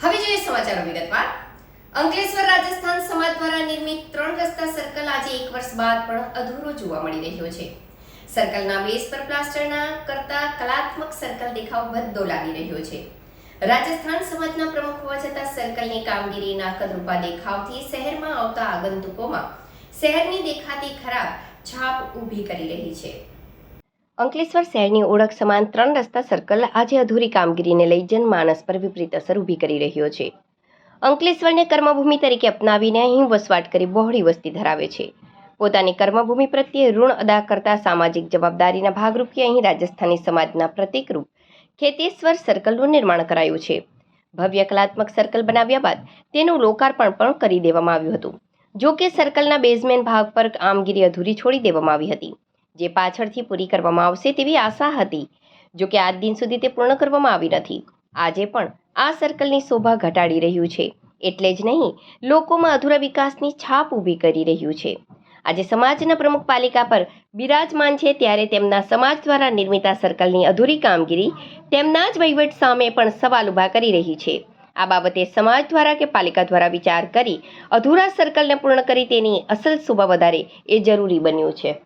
હવે જોઈએ સમાચારો વિગતવાર. અંકલેશ્વર રાજસ્થાન સમાજ દ્વારા નિર્મિત ત્રણ રસ્તા સર્કલ આજે એક વર્ષ બાદ પણ અધૂરો જોવા મળી રહ્યો છે. સર્કલના બેઝ પર પ્લાસ્ટરના કરતા કલાત્મક સર્કલ દેખાવ બધો લાગી રહ્યો છે. રાજસ્થાન સમાજના પ્રમુખ હોવા છતાં સર્કલની કામગીરીના કદરૂપા દેખાવથી શહેરમાં આવતા આગંતુકોમાં શહેરની દેખાતી ખરાબ છાપ ઊભી કરી રહી છે. અંકલેશ્વર શહેરની ઓળખ સમાન ત્રણ રસ્તા સર્કલ આજે અધૂરી કામગીરીને લઈ જનમાનસ પર વિપરીત અસર ઊભી કરી રહ્યો છે. અંકલેશ્વરને કર્મભૂમિ તરીકે અપનાવીને અહીં વસવાટ કરી બહોળી વસ્તી ધરાવે છે. પોતાની કર્મભૂમિ પ્રત્યે ઋણ અદા કરતા સામાજિક જવાબદારીના ભાગરૂપે અહીં રાજસ્થાની સમાજના પ્રતિકરૂપ ખેતેશ્વર સર્કલનું નિર્માણ કરાયું છે. ભવ્ય કલાત્મક સર્કલ બનાવ્યા બાદ તેનું લોકાર્પણ પણ કરી દેવામાં આવ્યું હતું. જો કે સર્કલના બેઝમેન ભાગ પર કામગીરી અધૂરી છોડી દેવામાં આવી હતી. જે પાછળથી પૂરી કરવામાં આવશે તેવી આશા હતી. જો કે આજ દિન સુધી તે પૂર્ણ કરવામાં આવી નથી. આજે પણ આ સર્કલની શોભા ઘટાડી રહ્યું છે. એટલે જ નહીં, લોકોમાં અધૂરા વિકાસની છાપ ઊભી કરી રહ્યું છે. આજે સમાજના પ્રમુખ પાલિકા પર બિરાજમાન છે ત્યારે તેમના સમાજ દ્વારા નિર્મિત સર્કલની અધૂરી કામગીરી તેમના જ વહીવટ સામે પણ સવાલ ઊભા કરી રહી છે. આ બાબતે સમાજ દ્વારા કે પાલિકા દ્વારા વિચાર કરી અધૂરા સર્કલને પૂર્ણ કરી તેની અસલ શોભા વધારે એ જરૂરી બન્યું છે.